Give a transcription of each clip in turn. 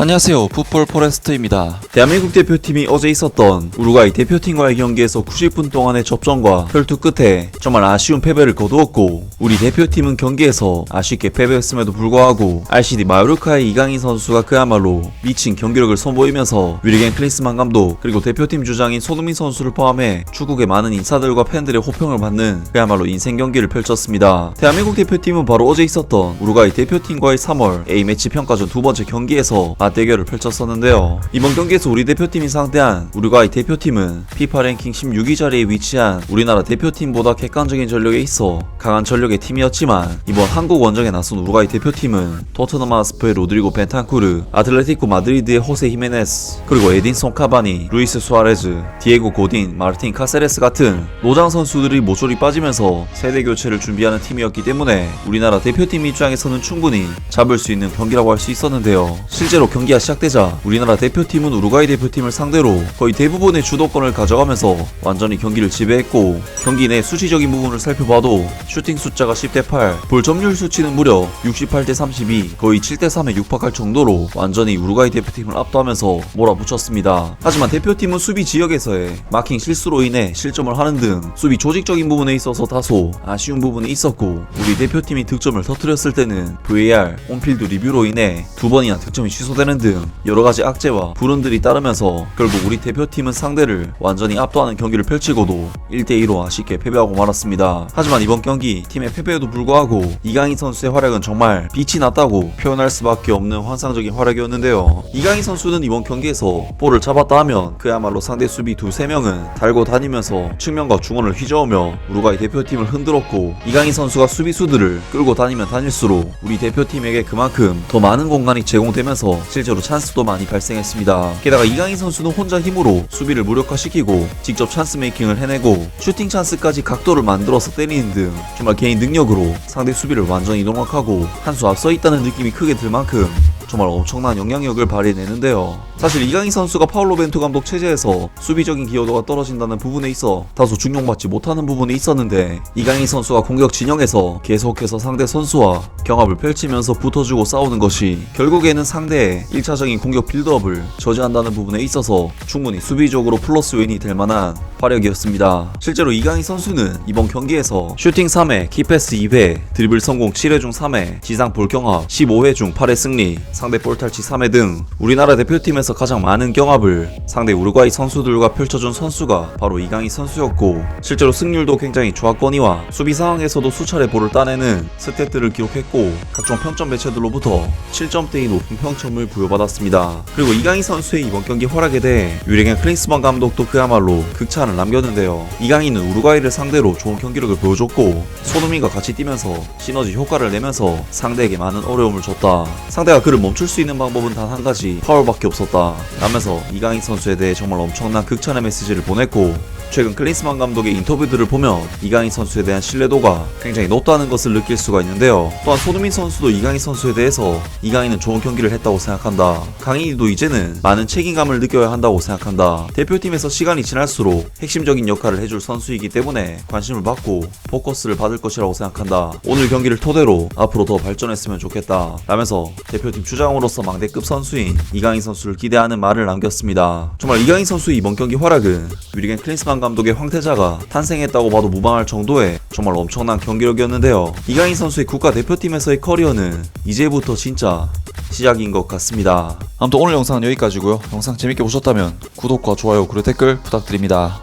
안녕하세요. 풋볼 포레스트입니다. 대한민국 대표팀이 어제 있었던 우루과이 대표팀과의 경기에서 90분 동안의 접전과 혈투 끝에 정말 아쉬운 패배를 거두었고 우리 대표팀은 경기에서 아쉽게 패배했음에도 불구하고 RCD 마요르카의 이강인 선수가 그야말로 미친 경기력을 선보이면서 위리겐 클리스만 감독 그리고 대표팀 주장인 손흥민 선수를 포함해 축구계 많은 인사들과 팬들의 호평을 받는 그야말로 인생 경기를 펼쳤습니다. 대한민국 대표팀은 바로 어제 있었던 우루과이 대표팀과의 3월 A매치 평가전 두 번째 경기에서 맞대결을 펼쳤었는데요. 이번 경기에서 우리 대표팀이 상대한 우루과이 대표팀은 피파 랭킹 16위 자리에 위치한 우리나라 대표팀보다 객관적인 전력에 있어 강한 전력의 팀이었지만 이번 한국 원정에 나선 우루과이 대표팀은 토트넘 아스프의 로드리고 벤탄쿠르, 아틀레티코 마드리드의 호세 히메네스, 그리고 에딘손 카바니, 루이스 수아레즈, 디에고 고딘, 마르틴 카세레스 같은 노장 선수들이 모조리 빠지면서 세대 교체를 준비하는 팀이었기 때문에 우리나라 대표팀 입장에서는 충분히 잡을 수 있는 경기라고 할 수 있었는데요. 실제로 경 기가 시작되자 우리나라 대표팀은 우루과이 대표팀을 상대로 거의 대부분의 주도권을 가져가면서 완전히 경기를 지배했고 경기 내 수치적인 부분을 살펴봐도 슈팅 숫자가 10대 8, 볼 점유율 수치는 무려 68대 32, 거의 7대 3에 육박할 정도로 완전히 우루과이 대표팀을 압도하면서 몰아붙였습니다. 하지만 대표팀은 수비 지역에서의 마킹 실수로 인해 실점을 하는 등 수비 조직적인 부분에 있어서 다소 아쉬운 부분이 있었고 우리 대표팀이 득점을 터뜨렸을 때는 VAR, 온필드 리뷰로 인해 두 번이나 득점이 취소되는 등 여러 가지 악재와 불운들이 따르면서 결국 우리 대표팀은 상대를 완전히 압도하는 경기를 펼치고도 1대2로 아쉽게 패배하고 말았습니다. 하지만 이번 경기 팀의 패배에도 불구하고 이강인 선수의 활약은 정말 빛이 났다고 표현할 수밖에 없는 환상적인 활약이었는데요. 이강인 선수는 이번 경기에서 볼을 잡았다 하면 그야말로 상대 수비 두세 명은 달고 다니면서 측면과 중원을 휘저으며 우루과이 대표팀을 흔들었고 이강인 선수가 수비수들을 끌고 다니면 다닐수록 우리 대표팀에게 그만큼 더 많은 공간이 제공되면서 실제로 찬스도 많이 발생했습니다. 게다가 이강인 선수는 혼자 힘으로 수비를 무력화시키고 직접 찬스 메이킹을 해내고 슈팅 찬스까지 각도를 만들어서 때리는 등 정말 개인 능력으로 상대 수비를 완전히 농락하고 한 수 앞서 있다는 느낌이 크게 들 만큼 정말 엄청난 영향력을 발휘내는데요. 사실 이강인 선수가 파울로 벤투 감독 체제에서 수비적인 기여도가 떨어진다는 부분에 있어 다소 중용받지 못하는 부분이 있었는데 이강인 선수가 공격 진영에서 계속해서 상대 선수와 경합을 펼치면서 붙어주고 싸우는 것이 결국에는 상대의 1차적인 공격 빌드업을 저지한다는 부분에 있어서 충분히 수비적으로 플러스 윈이 될 만한 활약이었습니다. 실제로 이강인 선수는 이번 경기에서 슈팅 3회, 키패스 2회, 드리블 성공 7회 중 3회, 지상 볼 경합 15회 중 8회 승리, 상대 볼 탈취 3회 등 우리나라 대표팀에서 가장 많은 경합을 상대 우루과이 선수들과 펼쳐준 선수가 바로 이강인 선수였고 실제로 승률도 굉장히 좋았거니와 수비 상황에서도 수차례 볼을 따내는 스탯들을 기록했고 각종 평점 매체들로부터 7점대의 높은 평점을 부여받았습니다. 그리고 이강인 선수의 이번 경기 활약에 대해 유랭의 클린스만 감독도 그야말로 극찬을 남겼는데요. 이강인은 우루과이를 상대로 좋은 경기력을 보여줬고 손흥민과 같이 뛰면서 시너지 효과를 내면서 상대에게 많은 어려움을 줬다. 상대가 그를 멈출 수 있는 방법은 단 한 가지 파울밖에 없었다. 라면서 이강인 선수에 대해 정말 엄청난 극찬의 메시지를 보냈고 최근 클린스만 감독의 인터뷰들을 보면 이강인 선수에 대한 신뢰도가 굉장히 높다는 것을 느낄 수가 있는데요. 또한 손흥민 선수도 이강인 선수에 대해서 이강인은 좋은 경기를 했다고 생각한다. 강인이도 이제는 많은 책임감을 느껴야 한다고 생각한다. 대표팀에서 시간이 지날수록 핵심적인 역할을 해줄 선수이기 때문에 관심을 받고 포커스를 받을 것이라고 생각한다. 오늘 경기를 토대로 앞으로 더 발전했으면 좋겠다. 라면서 대표팀 주장으로서 망대급 선수인 이강인 선수를 기대 하는 말을 남겼습니다. 정말 이강인 선수의 이번 경기 활약은 위리겐 클린스만 감독의 황태자가 탄생했다고 봐도 무방할 정도의 정말 엄청난 경기력이었는데요. 이강인 선수의 국가대표팀에서의 커리어는 이제부터 진짜 시작인 것 같습니다. 아무튼 오늘 영상은 여기까지고요. 영상 재밌게 보셨다면 구독과 좋아요 그리고 댓글 부탁드립니다.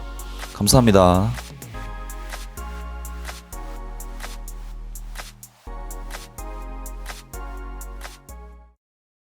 감사합니다.